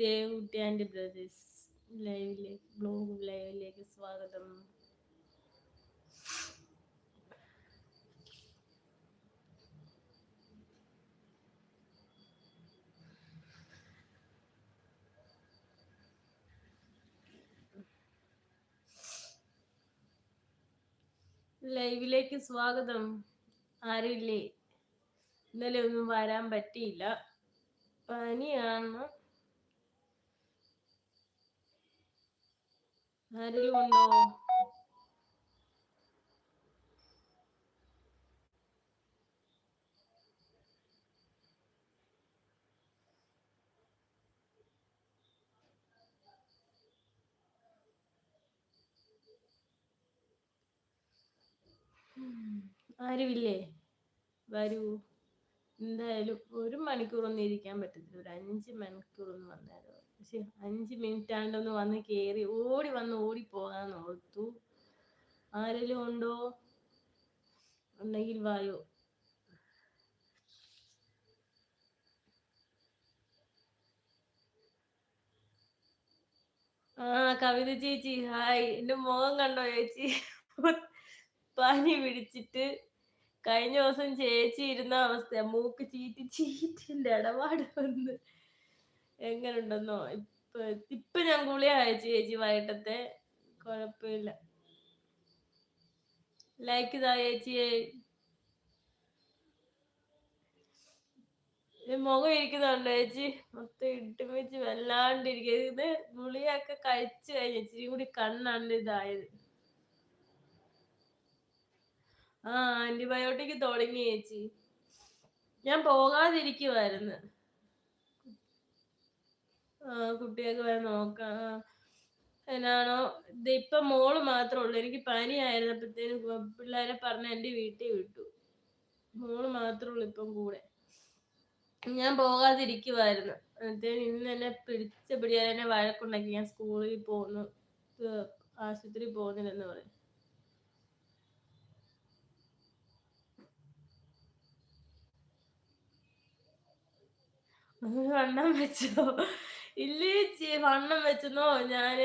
Devutty and brothers ലൈവിലേക്ക് blog ലൈവിലേക്ക് സ്വാഗതം. ലൈവിലേക്ക് സ്വാഗതം. ആരുമില്ലേ ഇന്നലെ ഒന്നും വരാൻ പറ്റിയില്ല. പനിയാണ്. ആരെങ്കിലും ഉണ്ടോ ആരുമില്ലേ? വരൂ. എന്തായാലും ഒരു മണിക്കൂറൊന്നും ഇരിക്കാൻ പറ്റത്തില്ല. ഒരു അഞ്ച് മണിക്കൂറൊന്നും വന്നാലോ? പക്ഷെ അഞ്ച് മിനിറ്റ് ആണ്ടൊന്ന് വന്ന് കേറി ഓടി വന്ന് ഓടി പോകാൻ ഓർത്തു. ആരെങ്കിലും ഉണ്ടോ? ഉണ്ടെങ്കിൽ വായോ. ആ കവിത ചേച്ചി ഹായ്. എന്റെ മുഖം കണ്ടോ ചേച്ചി? പനി പിടിച്ചിട്ട് കഴിഞ്ഞ ദിവസം ചേച്ചി ഇരുന്ന അവസ്ഥ മൂക്ക് ചീറ്റി ചീറ്റിന്റെ ഇടപാട് വന്ന്. എങ്ങനുണ്ടെന്നോ? ഇപ്പൊ ഇപ്പൊ ഞാൻ കുളിയായ ചേച്ചി വൈകിട്ടത്തെ. കുഴപ്പമില്ല. ലൈക്ക് ഇതാ ചേച്ചിയെ മുഖം ഇരിക്കുന്നുണ്ടോ ചേച്ചി? മൊത്തം ഇട്ടുമിച്ച് വല്ലാണ്ടിരിക്കുക ഇത് ഗുളിയൊക്കെ കഴിച്ചു കഴിഞ്ഞ കൂടി കണ്ണാണ്ട് ഇതായത്. ആ ആന്റിബയോട്ടിക് തുടങ്ങി ചേച്ചി. ഞാൻ പോകാതിരിക്കുവായിരുന്നു. ആ കുട്ടിയൊക്കെ വരെ നോക്കാം. എന്നാണോ? ഇത് ഇപ്പൊ മോൾ മാത്രമേ ഉള്ളൂ. എനിക്ക് പനി ആയിരുന്നപ്പോഴത്തേനും പിള്ളേരെ പറഞ്ഞ എന്റെ വീട്ടിൽ വിട്ടു. മോൾ മാത്രമേ ഉള്ളൂ ഇപ്പം കൂടെ. ഞാൻ പോകാതിരിക്കുവായിരുന്നു. എന്നിട്ട് ഇന്ന് എന്നെ പിടിച്ച പിടിയാൽ എന്നെ വഴക്കുണ്ടാക്കി. ഞാൻ സ്കൂളിൽ പോകുന്നു ആശുപത്രി പോകുന്നില്ലെന്ന് പറയും വണ്ണം വെച്ചോ. ഇല്ലേ വണ്ണം വെച്ചെന്നോ ഞാൻ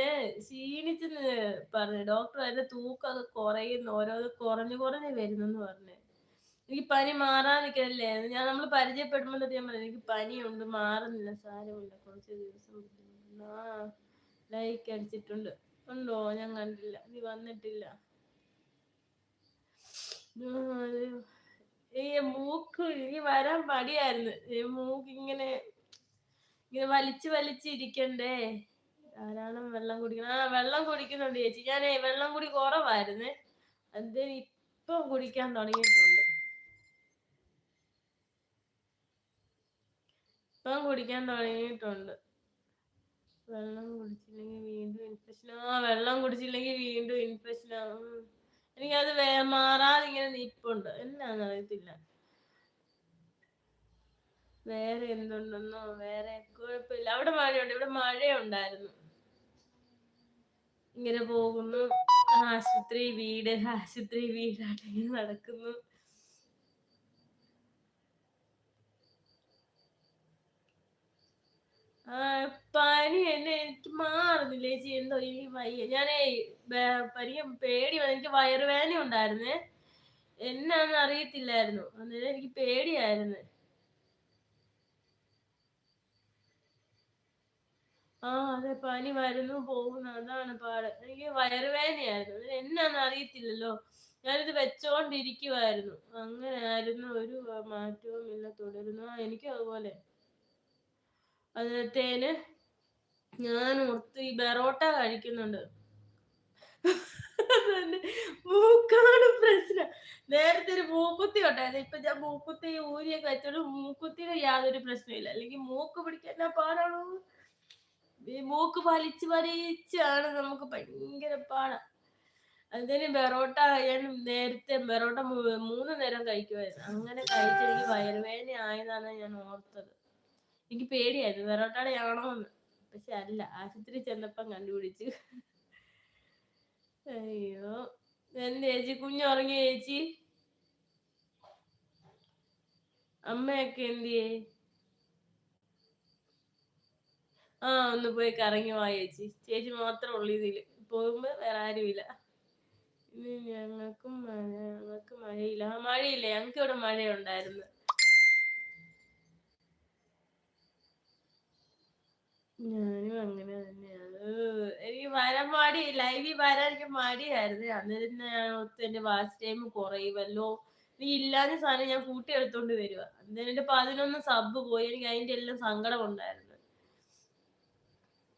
ക്ഷീണിച്ചെന്ന് പറഞ്ഞു. ഡോക്ടർ അതിന്റെ തൂക്കമൊക്കെ കുറയുന്നു. ഓരോ കുറഞ്ഞു കുറഞ്ഞു വരുന്നെന്ന് പറഞ്ഞു. എനിക്ക് പനി മാറാൻ നിൽക്കണല്ലേ ഞാൻ നമ്മൾ പരിചയപ്പെടുമ്പോൾ ഞാൻ പറഞ്ഞു എനിക്ക് പനിയുണ്ട് മാറുന്നില്ല സാരമില്ല. കുറച്ച് ദിവസം ആ ലൈക്ക് അടിച്ചിട്ടുണ്ട്. ഉണ്ടോ? ഞാൻ കണ്ടില്ല. നീ വന്നിട്ടില്ല. ഈ മൂക്ക് എനിക്ക് വരാൻ പടിയായിരുന്നു മൂക്ക് ഇങ്ങനെ ഇങ്ങനെ വലിച്ചു ഇരിക്കണ്ടേ? ധാരാളം വെള്ളം കുടിക്കണം. ആ വെള്ളം കുടിക്കുന്നുണ്ട് ചേച്ചി. ഞാൻ വെള്ളം കുടി കുറവായിരുന്നു. എന്തേ ഇപ്പം കുടിക്കാൻ തുടങ്ങിയിട്ടുണ്ട്. ഇപ്പം കുടിക്കാൻ തുടങ്ങിയിട്ടുണ്ട്. വെള്ളം കുടിച്ചില്ലെങ്കിൽ വീണ്ടും ഇൻഫെക്ഷൻ ആ വെള്ളം കുടിച്ചില്ലെങ്കിൽ വീണ്ടും ഇൻഫെക്ഷൻ ആവും എനിക്കത് മാറാതെ ഇങ്ങനെ നിപ്പുണ്ട്. എന്നാന്ന് അറിയത്തില്ല വേറെ എന്തുണ്ടെന്നോ വേറെ കുഴപ്പമില്ല. അവിടെ മഴയുണ്ട് ഇവിടെ മഴയുണ്ടായിരുന്നു. ഇങ്ങനെ പോകുന്നു. ആശുപത്രി വീട് ആശുപത്രി വീടായിട്ട് ഇങ്ങനെ നടക്കുന്നു. പനി എന്നെ എനിക്ക് മാറുന്നില്ല. ചേച്ചി എന്തോ എനിക്ക് വയ്യ. ഞാനേ പരിയം പേടി എനിക്ക് വയറുവേദന ഉണ്ടായിരുന്നേ. എന്നാന്ന് അറിയത്തില്ലായിരുന്നു. അന്നേരം എനിക്ക് പേടിയായിരുന്നു. ആ അതെ പനി വരുന്നു പോകുന്നു അതാണ് പാട്. എനിക്ക് വയറുവേദനയായിരുന്നു. എന്നാന്ന് അറിയത്തില്ലല്ലോ. ഞാനിത് വെച്ചോണ്ടിരിക്കുവായിരുന്നു. അങ്ങനെ ആയിരുന്നു ഒരു മാറ്റവും ഇല്ല തുടരുന്നു. എനിക്കും അതുപോലെ. അതിനത്തേന് ഞാൻ ഓർത്ത് ഈ ബെറോട്ട കഴിക്കുന്നുണ്ട്. മൂക്കാണ് പ്രശ്നം. നേരത്തെ ഒരു മൂക്കുത്തി ഉണ്ടായിരുന്നു. ഇപ്പൊ ഞാൻ മൂക്കുത്തി ഊരിയൊക്കെ വെച്ചോണ്ട് മൂക്കുത്തിയുടെ യാതൊരു പ്രശ്നമില്ല അല്ലെങ്കിൽ മൂക്ക് പിടിക്കാൻ പാടാണോ? മൂക്ക് വലിച്ച് വലിച്ചാണ് നമുക്ക് ഭയങ്കര പാടാ. അതിന് ബെറോട്ട ഞാൻ നേരത്തെ ബെറോട്ട മൂന്ന് നേരം കഴിക്കുമായിരുന്നു. അങ്ങനെ കഴിച്ചെനിക്ക് വയറുവേദന ആയതാണ് ഞാൻ ഓർത്തത്. എനിക്ക് പേടിയായിരുന്നു. ബെറോട്ടയുടെ ആണോ എന്ന് പക്ഷെ അല്ല ആശുപത്രി ചെന്നപ്പം കണ്ടുപിടിച്ചു. അയ്യോ. എന്ത് ചേച്ചി? കുഞ്ഞുറങ്ങിയ ചേച്ചി? അമ്മയൊക്കെ എന്തിയേ ആ ഒന്ന് പോയി കറങ്ങി വാ ചേച്ചി. ചേച്ചി മാത്രമേ ഉള്ളൂ ഇതിൽ. പോകുമ്പോ വേറെ ആരുമില്ല. ഇനി ഞങ്ങൾക്കും മഴ ഞങ്ങൾക്ക് മഴയില്ല. ആ മഴയില്ല. ഞങ്ങൾക്ക് ഇവിടെ മഴയുണ്ടായിരുന്നു. ഞാനും അങ്ങനെ തന്നെയാണ്. എനിക്ക് വരാൻ മടി ലൈവിൽ വരാൻ എനിക്ക് മടിയായിരുന്നു. അന്നേരം എന്റെ വാച്ച് ടൈം കുറയുമല്ലോ. നീ ഇല്ലാത്ത സാധനം ഞാൻ കൂട്ടി എടുത്തോണ്ട് വരുക അന്നേരം എന്റെ പതിനൊന്ന് സബ് പോയി. എനിക്ക് അതിന്റെ എല്ലാം സങ്കടം ഉണ്ടായിരുന്നു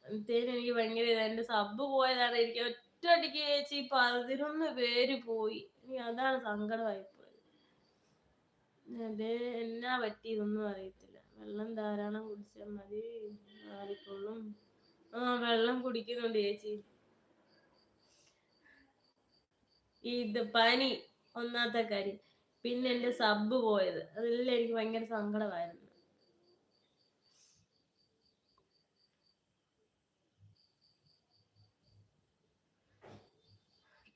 അന്നേരം എനിക്ക് ഭയങ്കര എന്റെ സബ് പോയതാണ്. എനിക്ക് ഒറ്റയടിക്ക് ചേച്ചി പതിനൊന്ന് പേര് പോയി. അതാണ് സങ്കടമായി പോയത് അതെ എന്നാ പറ്റിയതൊന്നും അറിയത്തില്ല. വെള്ളം ധാരാളം കുടിച്ചാൽ മതി. മാറിക്കൊള്ളും ആ വെള്ളം കുടിക്കുന്നുണ്ട് ചേച്ചി. ഇത് പനി. ഒന്നാമത്തെ കാര്യം. പിന്നെ എന്റെ സബ് പോയത്. അതെല്ലാം എനിക്ക് ഭയങ്കര സങ്കടമായിരുന്നു.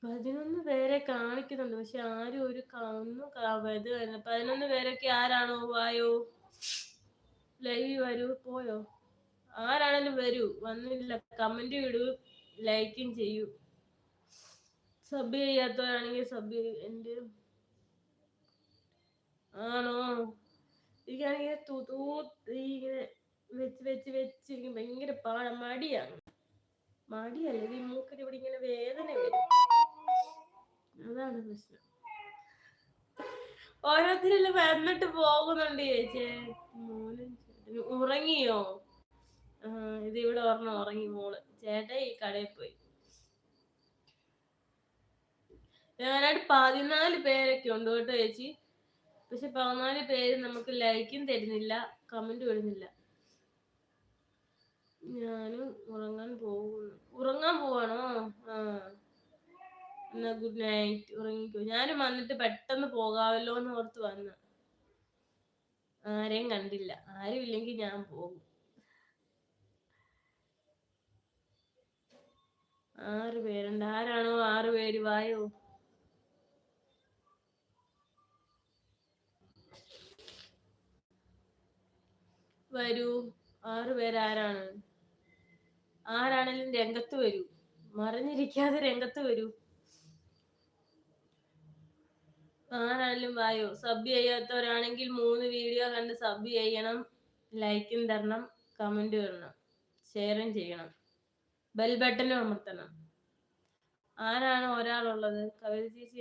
പതിനൊന്ന് പേരെ കാണിക്കുന്നുണ്ട്. പക്ഷെ ആരും ഒരു ഒന്നും ഇത് പതിനൊന്ന് പേരൊക്കെ ആരാണോ? വായോ. ലൈവ് വരൂ. പോയോ? ആരാണെങ്കിലും വരൂ. വന്നില്ല. കമന്റ് വിടൂ ലൈക്കും ചെയ്യൂ. സബ് ചെയ്യാത്തവരാണെങ്കിൽ സബ് എന്റെ ആണോ? എനിക്കാണെങ്കിൽ ഇങ്ങനെ വെച്ച് വെച്ച് വെച്ച് ഭയങ്കര പാട. മടിയാണ് മടിയല്ല? ഈ മൂക്കിന് ഇവിടെ ഇങ്ങനെ വേദന വരും. അതാണ് പ്രശ്നം. ഓരോരുത്തരെല്ലാം വന്നിട്ട് പോകുന്നുണ്ട് ചേച്ചി. ഉറങ്ങിയോ? ഇത് ഇവിടെ ഒരെണ്ണം ഉറങ്ങി മോൾ. ചേട്ടൻ ഈ കടയിൽ പോയി. ഞാനായിട്ട് പതിനാല് പേരൊക്കെ ഉണ്ട് കേട്ടോ ചേച്ചി. പക്ഷെ പതിനാല് പേര് നമുക്ക് ലൈക്കും തരുന്നില്ല കമന്റ് വരുന്നില്ല ഞാനും ഉറങ്ങാൻ പോകുന്നു. ഉറങ്ങാൻ പോവാണോ? ആ. എന്നാ ഗുഡ് നൈറ്റ് ഉറങ്ങിക്കോ. ഞാനും വന്നിട്ട് പെട്ടെന്ന് പോകാമല്ലോ എന്ന് ഓർത്ത് വന്ന. ആരെയും കണ്ടില്ല. ആരും ഇല്ലെങ്കിൽ ഞാൻ പോകും. ആറ് പേരുണ്ട്. ആരാണോ ആറ് പേര്? വായോ. വരൂ. ആറ് പേരാരാണ് ആരാണെങ്കിലും രംഗത്ത് വരൂ. മറിഞ്ഞിരിക്കാതെ രംഗത്ത് വരൂ. ആരാണെങ്കിലും വായോ. സബ് ചെയ്യാത്തവരാണെങ്കിൽ മൂന്ന് വീഡിയോ കണ്ട് സബ് ചെയ്യണം. ലൈക്കും തരണം. കമന്റ് വരണം ഷെയറും ചെയ്യണം. ബെൽ ബട്ടനും അമർത്തണം. ആരാണ് ഒരാളുള്ളത്? കവിത ചേച്ചി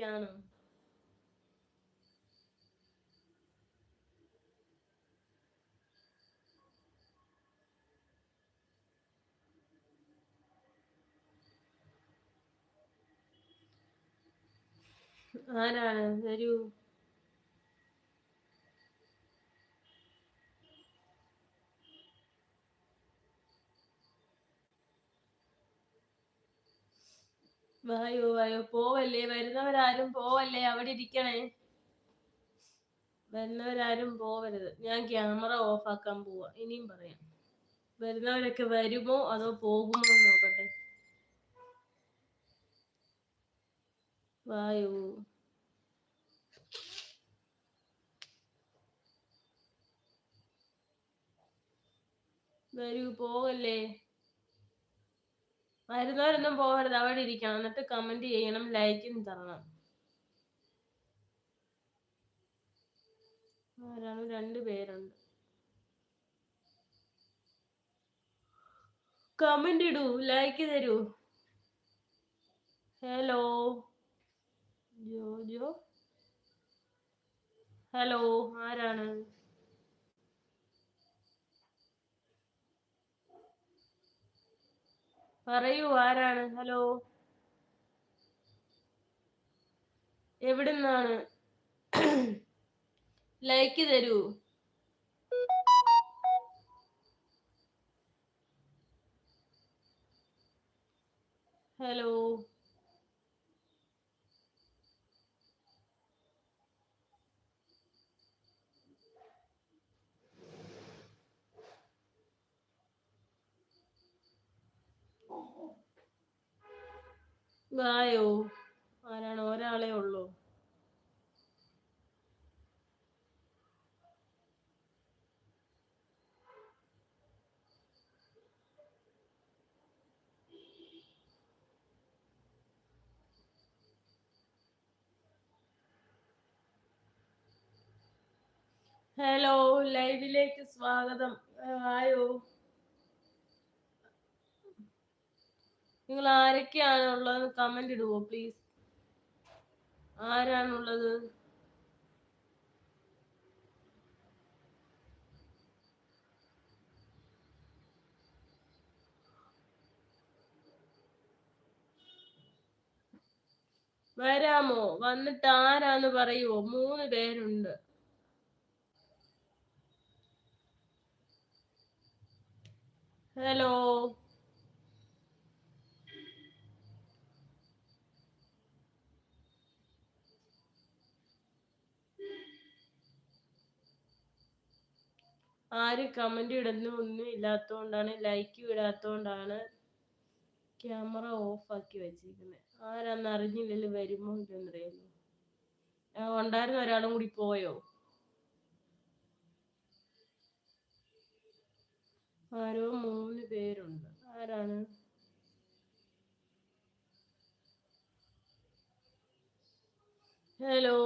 ആരാണ്? വരൂ. വായോ വായോ. പോവല്ലേ? വരുന്നവരാരും പോവല്ലേ? അവിടെ ഇരിക്കണേ. വരുന്നവരാരും പോവരുത്. ഞാൻ ക്യാമറ ഓഫ് ആക്കാൻ പോവാ. ഇനിയും പറയാം. വരുന്നവരൊക്കെ വരുമോ അതോ പോകുമോ നോക്കട്ടെ. വായോ. വരൂ പോകല്ലേ വരുന്നവരൊന്നും പോകരുത് അവിടെ ഇരിക്കണം. എന്നിട്ട് കമന്റ് ചെയ്യണം ലൈക്കും തരണം. ആരാണ്? രണ്ട് പേരുണ്ട്. കമന്റ് ഇടൂ ലൈക്ക് തരൂ. ഹലോ ജോജോ ഹലോ ആരാണ്? പറയൂ ആരാണ്? ഹലോ. എവിടുന്നാണ്? ലൈക്ക് തരൂ. ഹലോ. ആയോ ആരാണ്? ഒരാളെ ഉള്ളൂ. ഹലോ ലൈവിലേക്ക് സ്വാഗതം. ആയോ നിങ്ങൾ ആരൊക്കെയാണ് ആരൊക്കെയാണുള്ളത് കമന്റ് ഇടുവോ പ്ലീസ് ആരാണുള്ളത്? വരാമോ? വന്നിട്ട് ആരാന്ന് പറയുവോ? മൂന്ന് പേരുണ്ട്. ഹലോ ആര് കമന്റ് ഇടുന്നു ഒന്നും ഇല്ലാത്തോണ്ടാണ് ലൈക്ക് ഇടാത്തതുകൊണ്ടാണ് ക്യാമറ ഓഫ് ആക്കി വെച്ചിരിക്കുന്നത് ആരാന്ന് അറിഞ്ഞില്ലല്ലോ വരുമോ ഇല്ലെന്നറിയാലോ ഉണ്ടായിരുന്ന ഒരാളും കൂടി പോയോ? ആരോ മൂന്ന് പേരുണ്ട്. ആരാണ്? ഹലോ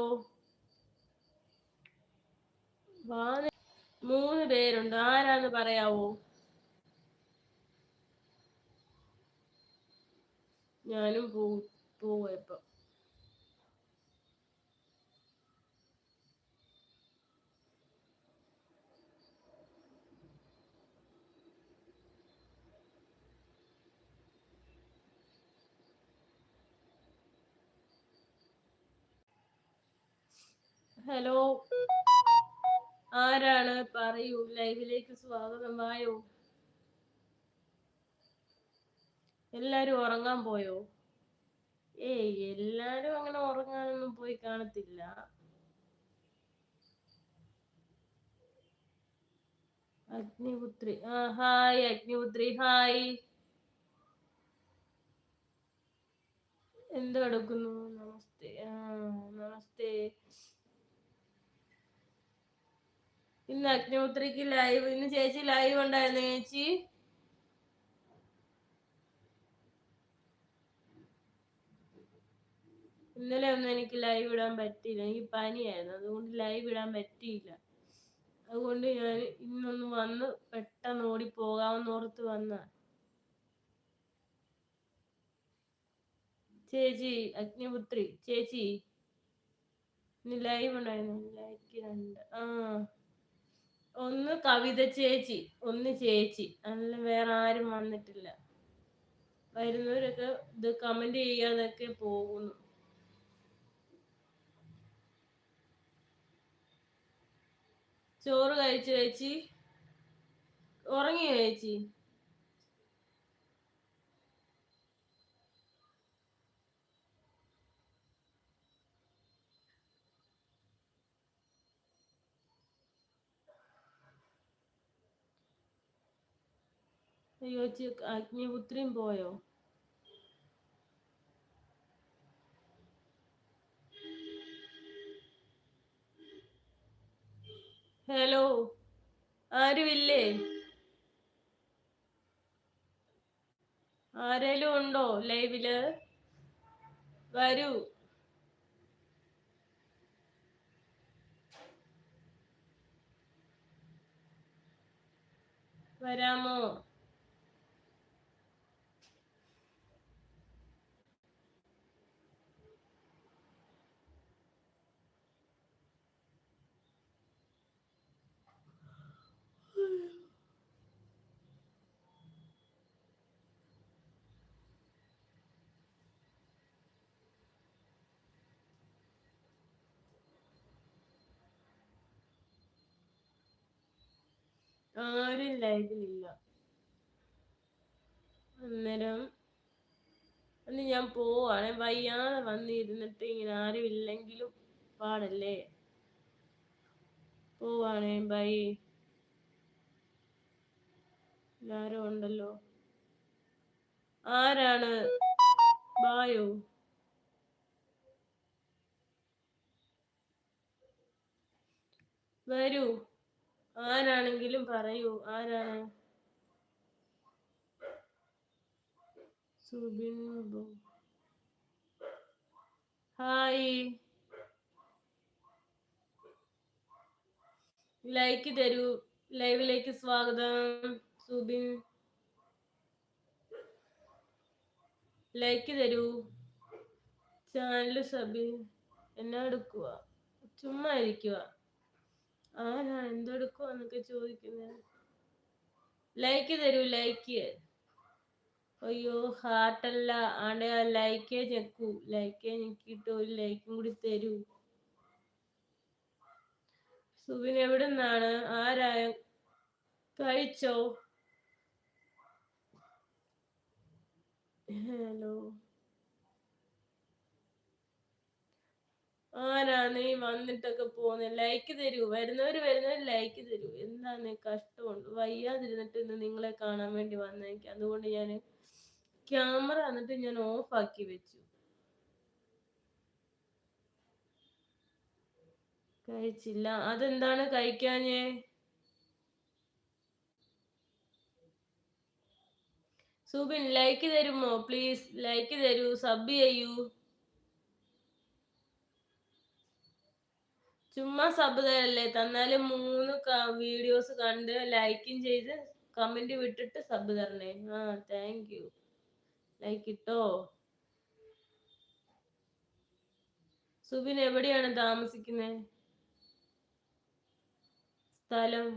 മൂന്ന് പേരുണ്ട്. ആരാന്ന് പറയാവോ? ഞാനും പോവാ ഹലോ? ആരാണ്? പറയൂ. ലൈവിലേക്ക് സ്വാഗതം വായോ എല്ലാരും ഉറങ്ങാൻ പോയോ? ഏയ് എല്ലാരും അങ്ങനെ ഉറങ്ങാനൊന്നും പോയി കാണത്തില്ല. അഗ്നിപുത്രി ആ ഹായ് അഗ്നിപുത്രി ഹായ്. എന്തെടുക്കുന്നു നമസ്തേ ആ നമസ്തേ. ഇന്ന് അഗ്നിപുത്രിക്ക് ലൈവ് ഇന്ന് ചേച്ചി ലൈവ് ഉണ്ടായിരുന്നു ചേച്ചി. ഇന്നലെ ഒന്നും എനിക്ക് ലൈവ് ഇടാൻ പറ്റിയില്ല. എനിക്ക് പനിയായിരുന്നു. അതുകൊണ്ട് ലൈവ് ഇടാൻ പറ്റിയില്ല. അതുകൊണ്ട് ഞാൻ ഇന്നൊന്ന് വന്ന് പെട്ടെന്ന് ഓടി പോകാമെന്ന് ഓർത്ത് വന്ന. ചേച്ചി അഗ്നിപുത്രി ചേച്ചി. ഇന്ന് ലൈവ് ഉണ്ടായിരുന്നു. ലൈക്ക് രണ്ട്. ആ. ഒന്ന് കവിത ചേച്ചി ഒന്ന് ചേച്ചി. അല്ല വേറെ ആരും വന്നിട്ടില്ല. വരുന്നവരൊക്കെ ഇത് കമന്റ് ചെയ്യാതൊക്കെ പോകുന്നു. ചോറ് കഴിച്ചു ചേച്ചി? ഉറങ്ങിയോ ചേച്ചി? അയ്യോ അഗ്നിപുത്രിയും പോയോ? ഹലോ ആരുമില്ലേ? ആരേലും ഉണ്ടോ ലൈവിൽ? വരൂ. വരാമോ? ആരും ലൈവിലില്ല. അന്നേരം അന്ന് ഞാൻ പോവാണെ. വയ്യാതെ വന്നിരുന്നിട്ട് ഇങ്ങനെ ആരും ഇല്ലെങ്കിലും പാടല്ലേ? പോവാണേ ബൈ എല്ലാരും ഉണ്ടല്ലോ. ആരാണ്? ബായോ? വരൂ. ആരാണെങ്കിലും പറയൂ ആരാണ് സുബിൻ ഹായ്. ലൈക്ക് തരൂ. ലൈവിലേക്ക് സ്വാഗതം. സുബിൻ. ലൈക്ക് തരൂ. ചാനൽ സബിൻ എന്നാ എടുക്കുക ചുമ്മാ ഇരിക്കുക ആരാ? എന്തെടുക്കുക എന്നൊക്കെ ചോദിക്കുന്നത് ലൈക്ക് തരൂ ലൈക്ക് അയ്യോ ഹാർട്ടല്ല ആടെ ലൈക്കേ ഞെക്കൂ. ലൈക്കേ ഞെക്കിയിട്ട് ഒരു ലൈക്കും കൂടി തരൂ. സുബിൻ എവിടെ നിന്നാണ് ആരായ കഴിച്ചോ? ഹലോ. ആരാ നീ വന്നിട്ടൊക്കെ പോകുന്നത് ലൈക്ക് തരൂ. വരുന്നവർ വരുന്നവർ ലൈക്ക് തരൂ. എന്താണ് കഷ്ടമുണ്ട്? വയ്യാതിരുന്നിട്ട് ഇന്ന് നിങ്ങളെ കാണാൻ വേണ്ടി വന്നെനിക്ക് അതുകൊണ്ട് ഞാൻ ക്യാമറ എന്നിട്ട് ഞാൻ ഓഫ് ആക്കി വെച്ചു. കഴിച്ചില്ല. അതെന്താണ് കഴിക്കാഞ്ഞേ? സുബിൻ ലൈക്ക് തരുമോ? പ്ലീസ് ലൈക്ക് തരൂ. സബ് ചെയ്യൂ. ചുമ്മാ സബ് തരല്ലേ? തന്നാലും മൂന്ന് വീഡിയോസ് കണ്ട് ലൈക്കും ചെയ്ത് കമന്റ് വിട്ടിട്ട് സബ് തരണേ. ആ താങ്ക് യു ലൈക്ക് ഇട്ടോ? സുബിൻ എവിടെയാണ് താമസിക്കുന്നത് സ്ഥലം?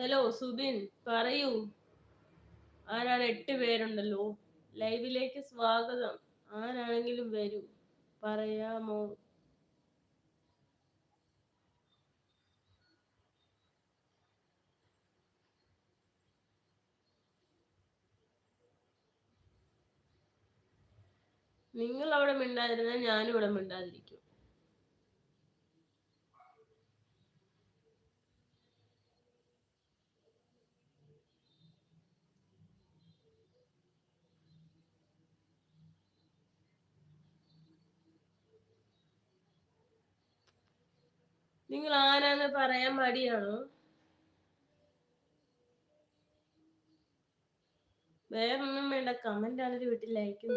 ഹലോ സുബിൻ പറയൂ. ആരാണ് എട്ട് പേരുണ്ടല്ലോ? ലൈവിലേക്ക് സ്വാഗതം. ആരാണെങ്കിലും വരൂ. പറയാമോ? നിങ്ങൾ അവിടെ മിണ്ടാതിരുന്നാൽ ഞാനും ഇവിടെ മിണ്ടാതിരിക്കും. നിങ്ങൾ ആരാന്ന് പറയാൻ മടിയാണോ? വേറൊന്നും വേണ്ട കമന്റ് ആണൊരു വീട്ടിൽ ലൈക്കും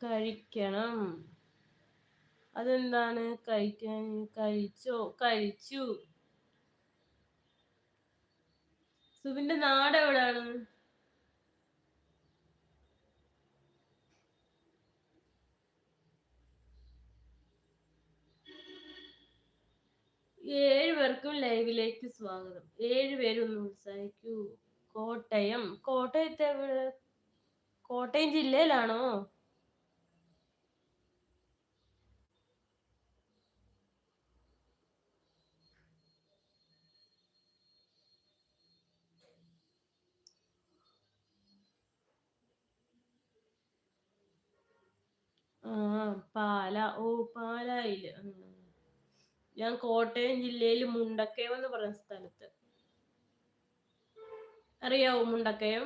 കഴിക്കണം. അതെന്താണ്? കഴിക്കാൻ കഴിച്ചോ? കഴിച്ചു. സുബിന്റെ നാട് എവിടാണ്? ഏഴുപേർക്കും ലൈവിലേക്ക് സ്വാഗതം. ഏഴ് പേരൊന്ന് ഉത്സാഹിക്കൂ. കോട്ടയം. കോട്ടയത്തെ കോട്ടയം ജില്ലയിലാണോ ആ പാല ഓ പാലായിൽ ഞാൻ കോട്ടയം ജില്ലയിൽ മുണ്ടക്കയം എന്ന് പറയുന്ന സ്ഥലത്ത്. അറിയാവോ മുണ്ടക്കയം?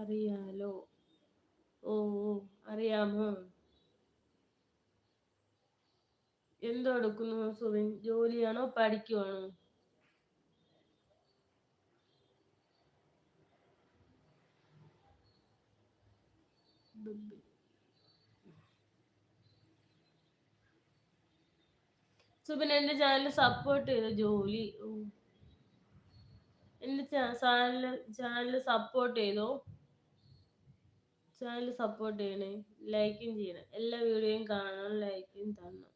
അറിയാലോ? ഓ അറിയാമോ? എന്തോ എടുക്കുന്നു സുവിൻ ജോലിയാണോ? പഠിക്കുവാണോ? സുബിൻ എന്റെ ചാനൽ സപ്പോർട്ട് ചെയ്ത ജോലി? എന്റെ ചാനൽ ചാനൽ സപ്പോർട്ട് ചെയ്തോ? ചാനൽ സപ്പോർട്ട് ചെയ്യണേ ലൈക്കും ചെയ്യണം എല്ലാ വീഡിയോയും കാണണം ലൈക്കും തരണം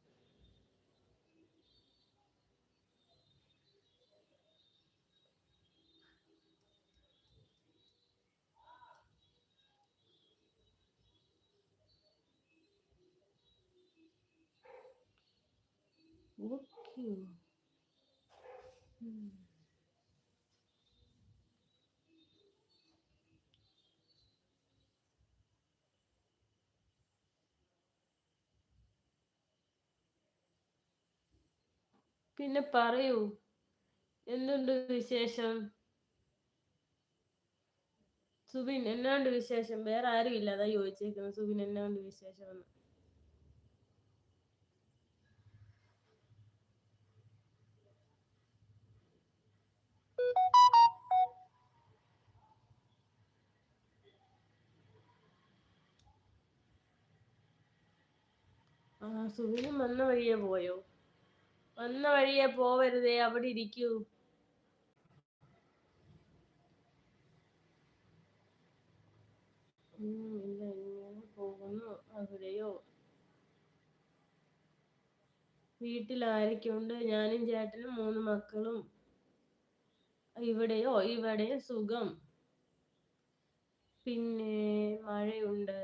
Look you. Hmm. പിന്നെ പറയൂ. എന്തുണ്ട് വിശേഷം? സുബിൻ എന്നാണ്ട് വിശേഷം? വേറെ ആരും ഇല്ല അതാ ചോദിച്ചേക്കുന്നത്. സുബിൻ എന്നാണ്ട് വിശേഷം എന്ന്. ആ സുബിനും വന്ന വഴിയേ പോയോ? വന്ന വഴിയെ പോവരുതേ അവിടെ ഇരിക്കൂ. പോകുന്നു. അവിടെയോ? വീട്ടിൽ ആരൊക്കെയുണ്ട് ഞാനും ചേട്ടനും മൂന്ന് മക്കളും. ഇവിടെയോ? ഇവിടെ സുഖം. പിന്നെ മഴയുണ്ട്.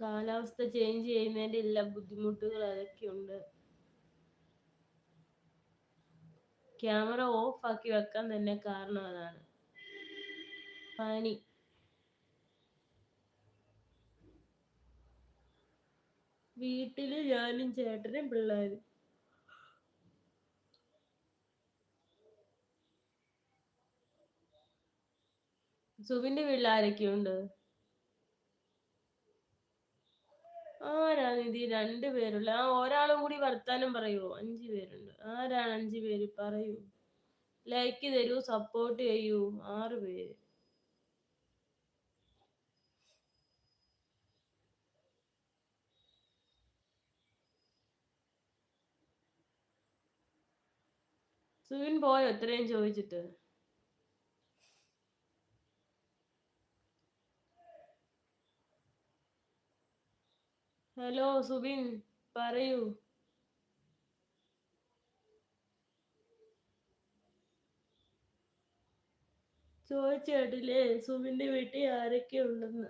കാലാവസ്ഥ ചേഞ്ച് ചെയ്യുന്നതിന്റെ എല്ലാ ബുദ്ധിമുട്ടുകൾ അതൊക്കെയുണ്ട്. ക്യാമറ ഓഫ് ആക്കി വെക്കാൻ തന്നെ കാരണം അതാണ്. പനി. വീട്ടിൽ ഞാനും ചേട്ടനും പിള്ളേരും. സുബിന്റെ വീട്ടിൽ ആരൊക്കെയുണ്ട്? ആരാണ് ഇത്? രണ്ട് പേരുള്ള. ആ ഒരാളും കൂടി വർത്താനം പറയൂ. അഞ്ചു പേരുണ്ട്. ആരാണ് അഞ്ചു പേര്? പറയൂ. ലൈക്ക് തരൂ സപ്പോർട്ട് ചെയ്യൂ. ആറ് പേര്. സുവിൻ പോയോ? എത്രയും ചോദിച്ചിട്ട്. ഹലോ സുബിൻ പറയൂ. ചോദിച്ചേട്ടില്ലേ സുബിന്റെ വീട്ടിൽ ആരൊക്കെ ഉണ്ടെന്ന്